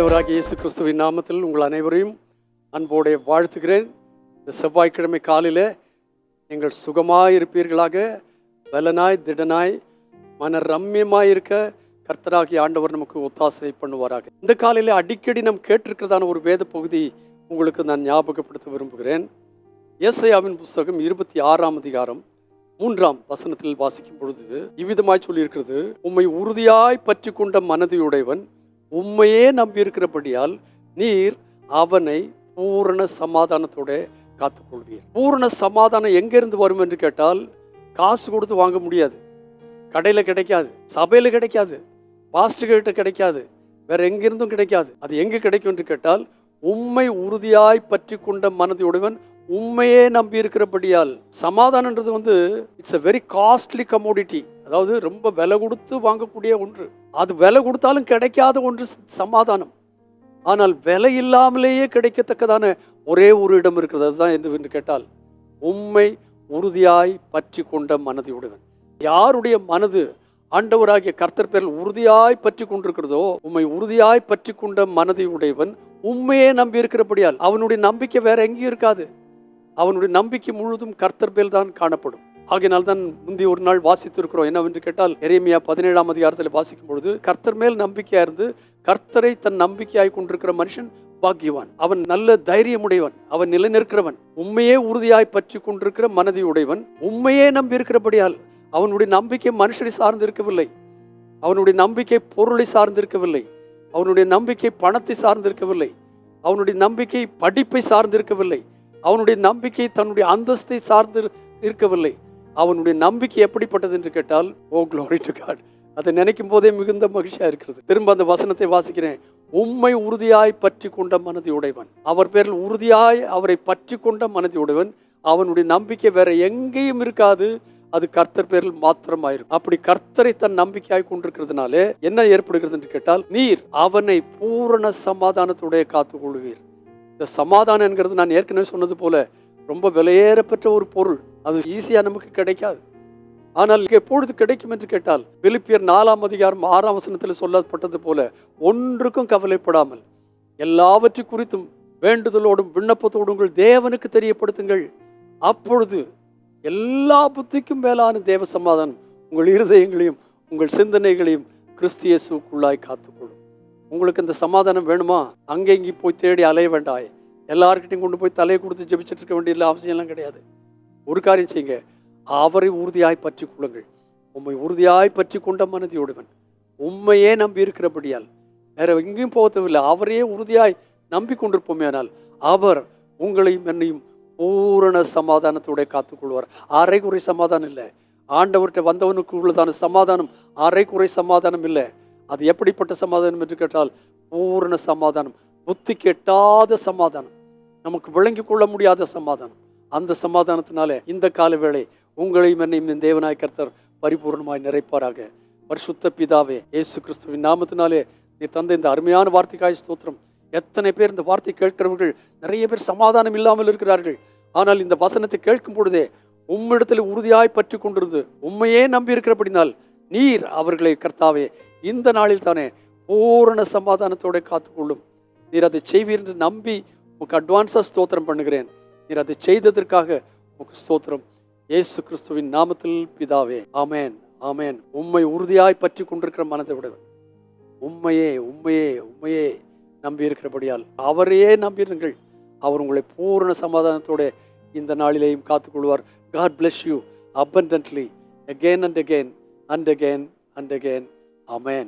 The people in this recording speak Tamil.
ஆண்டவராக இயேசு கிறிஸ்துவின் நாமத்தில் உங்கள் அனைவரையும் அன்போടെ வாழ்த்துகிறேன். இந்த செவ்வாய்க்கிழமை காலையில் நீங்கள் சுகமாய் இருப்பீர்களாக பலனாய் திடனாய் மன ரம்யமாக இருக்க கர்த்தராகி ஆண்டவர் நமக்கு ஒத்தாசை பண்ணுவாராக. இந்த காலையில் அடிக்கடி நம் கேட்டிருக்கிறதான ஒரு வேத பகுதி உங்களுக்கு நான் ஞாபகப்படுத்த விரும்புகிறேன். ஏசாயாவின் புஸ்தகம் இருபத்தி ஆறாம் அதிகாரம் மூன்றாம் வசனத்தில் வாசிக்கும் பொழுது இவ்விதமாய் சொல்லியிருக்கிறது உம்மை உறுதியாய் பற்றி கொண்ட மனதியுடையவன் உம்மையே நம்பியிருக்கிறபடியால் நீர் அவனை பூரண சமாதானத்தோட காத்துக்கொள்வீர். பூரண சமாதானம் எங்கேருந்து வரும் என்று கேட்டால் காசு கொடுத்து வாங்க முடியாது. கடையில் கிடைக்காது சபையில் கிடைக்காது பாஸ்டர்கிட்ட கிடைக்காது வேற எங்கிருந்தும் கிடைக்காது. அது எங்கே கிடைக்கும் என்று கேட்டால் உண்மை உறுதியாய் பற்றி கொண்ட மனதையுடையவன் உண்மையே நம்பி இருக்கிறபடியால் சமாதானன்றது வந்து it's a very costly commodity அதாவது ரொம்ப விலை கொடுத்து வாங்கக்கூடிய ஒன்று. அது விலை கொடுத்தாலும் கிடைக்காத ஒன்று சமாதானம். ஆனால் விலை இல்லாமலேயே கிடைக்கத்தக்கதான ஒரே ஒரு இடம் இருக்கிறது. அதுதான் என்று கேட்டால் உண்மை உறுதியாய் பற்றி கொண்ட மனதையுடையவன் யாருடைய மனது ஆண்டவராகிய கர்த்தர் பேரில் உறுதியாய் பற்றி கொண்டிருக்கிறதோ உம்மை உறுதியாய் பற்றி கொண்ட மனதை உடையவன் உண்மையே நம்பி இருக்கிறபடியால் அவனுடைய நம்பிக்கை வேற எங்கேயும் இருக்காது. அவனுடைய நம்பிக்கை முழுதும் கர்த்தர் பேல் தான் காணப்படும். ஆகையினால் தான் முந்தி ஒரு நாள் வாசித்திருக்கிறோம். என்னவென்று கேட்டால் எரேமியா பதினேழாம் அதிகாரத்தில் வாசிக்கும் பொழுது கர்த்தர் மேல் நம்பிக்கையா இருந்து கர்த்தரை தன் நம்பிக்கையாய் கொண்டிருக்கிற மனுஷன் பாக்கியவான். அவன் நல்ல தைரியமுடையவன். அவன் நிலைநிற்கிறவன். உண்மையே உறுதியாய் பற்றி கொண்டிருக்கிற மனதை உடையவன் உண்மையே நம்பி இருக்கிறபடியால் அவனுடைய நம்பிக்கை மனுஷனை சார்ந்து இருக்கவில்லை அவனுடைய நம்பிக்கை பொருளை சார்ந்திருக்கவில்லை. அவனுடைய நம்பிக்கை பணத்தை சார்ந்திருக்கவில்லை. அவனுடைய நம்பிக்கை படிப்பை சார்ந்திருக்கவில்லை. அவனுடைய நம்பிக்கை தன்னுடைய அந்தஸ்தை சார்ந்து இருக்கவில்லை. அவனுடைய நம்பிக்கை எப்படிப்பட்டது என்று கேட்டால் ஓ க்ளோரி டு காட் அதை நினைக்கும் போதே மிகுந்த மகிழ்ச்சியாக இருக்கிறது. திரும்ப அந்த வசனத்தை வாசிக்கிறேன். உம்மை உறுதியாய் பற்றி கொண்ட மனதை உடையவன் அவர் பேரில் உறுதியாய் அவரை பற்றி கொண்ட மனதை உடையவன் அவனுடைய நம்பிக்கை வேற எங்கேயும் இருக்காது. அது கர்த்தர் பேரில் மாத்திரமாயிருக்கும். அப்படி கர்த்தரை தன் நம்பிக்கையாய் கொண்டிருக்கிறதுனாலே என்ன ஏற்படுகிறது என்று கேட்டால் நீர் அவனை பூரண சமாதானத்துடைய காத்துக்கொள்வீர் இந்த சமாதானம் என்கிறது நான் ஏற்கனவே சொன்னது போல ரொம்ப விலையேறப்பெற்ற ஒரு பொருள். அது ஈஸியாக நமக்கு கிடைக்காது. ஆனால் எப்பொழுது கிடைக்கும் என்று கேட்டால் பிலிப்பியர் நாலாம் அதிகாரம் ஆறாம் வசனத்தில் சொல்லப்பட்டது போல ஒன்றுக்கும் கவலைப்படாமல் எல்லாவற்றை குறித்தும் வேண்டுதலோடும் விண்ணப்பத்தோடும் உங்கள் தேவனுக்கு தெரியப்படுத்துங்கள். அப்பொழுது எல்லா புத்திக்கும் மேலான தேவ சமாதானம் உங்கள் இருதயங்களையும் உங்கள் சிந்தனைகளையும் கிறிஸ்தியசுக்குள்ளாய் காத்துக்கொள்ளும். உங்களுக்கு இந்த சமாதானம் வேணுமா? அங்கே இங்கே போய் தேடி அலைய வேண்டாய். எல்லார்கிட்டையும் கொண்டு போய் தலையை கொடுத்து ஜெபிச்சிட்டு இருக்க வேண்டிய அவசியம்லாம் கிடையாது. ஒரு காரியம் செய்யுங்க. அவரை உறுதியாய் பற்றி கொள்ளுங்கள். உம்மை உறுதியாய் பற்றி கொண்ட மனதியோடுவன் உண்மையே நம்பி இருக்கிறபடியால். வேற எங்கேயும் போகத்தவில்லை. அவரையே உறுதியாய் நம்பி கொண்டிருப்போமேனால் அவர் உங்களையும் என்னையும் பூரண சமாதானத்தோட காத்துக்கொள்வார். அரைக்குறை சமாதானம் இல்லை. ஆண்டவர்கிட்ட வந்தவனுக்கு உள்ளதான சமாதானம் அரைக்குறை சமாதானம் இல்லை. அது எப்படிப்பட்ட சமாதானம் என்று கேட்டால் பூரண சமாதானம் புத்தி கெட்டாத சமாதானம். நமக்கு விளங்கி கொள்ள முடியாத சமாதானம். அந்த சமாதானத்தினாலே இந்த கால வேளை உங்களையும் என்னையும் என் தேவனாய் கர்த்தர் பரிபூர்ணமாய் நிறைப்பாராக. பரிசுத்த பிதாவே இயேசு கிறிஸ்துவின் நாமத்தினாலே நீ தந்த இந்த அருமையான வார்த்தைக்காய் ஸ்தோத்திரம். எத்தனை பேர் இந்த வார்த்தை கேட்கிறவர்கள் நிறைய பேர் சமாதானம் இல்லாமல் இருக்கிறார்கள். ஆனால் இந்த வசனத்தை கேட்கும் பொழுதே உம்மிடத்தில் உறுதியாய் பற்றி கொண்டிருந்து உண்மையே நம்பி இருக்கிறபடினால் நீர் அவர்களை கர்த்தாவே இந்த நாளில் தானே பூரண சமாதானத்தோட காத்துக்கொள்ளும். நீர் அதை செய்வீர் என்று நம்பி உங்களுக்கு அட்வான்ஸாக ஸ்தோத்திரம் பண்ணுகிறேன். நீர் அதை செய்ததற்காக உனக்கு ஸ்தோத்திரம். இயேசு கிறிஸ்துவின் நாமத்தில் பிதாவே ஆமேன் ஆமேன். உம்மை உறுதியாய் பற்றி கொண்டிருக்கிற மனதை விடவன் உண்மையே உண்மையே உண்மையே நம்பி இருக்கிறபடியால் அவரையே நம்பியிருங்கள். அவர் உங்களை பூரண சமாதானத்தோட இந்த நாளிலேயும் காத்துக்கொள்வார். God bless you abundantly again and again and again and again. Amen.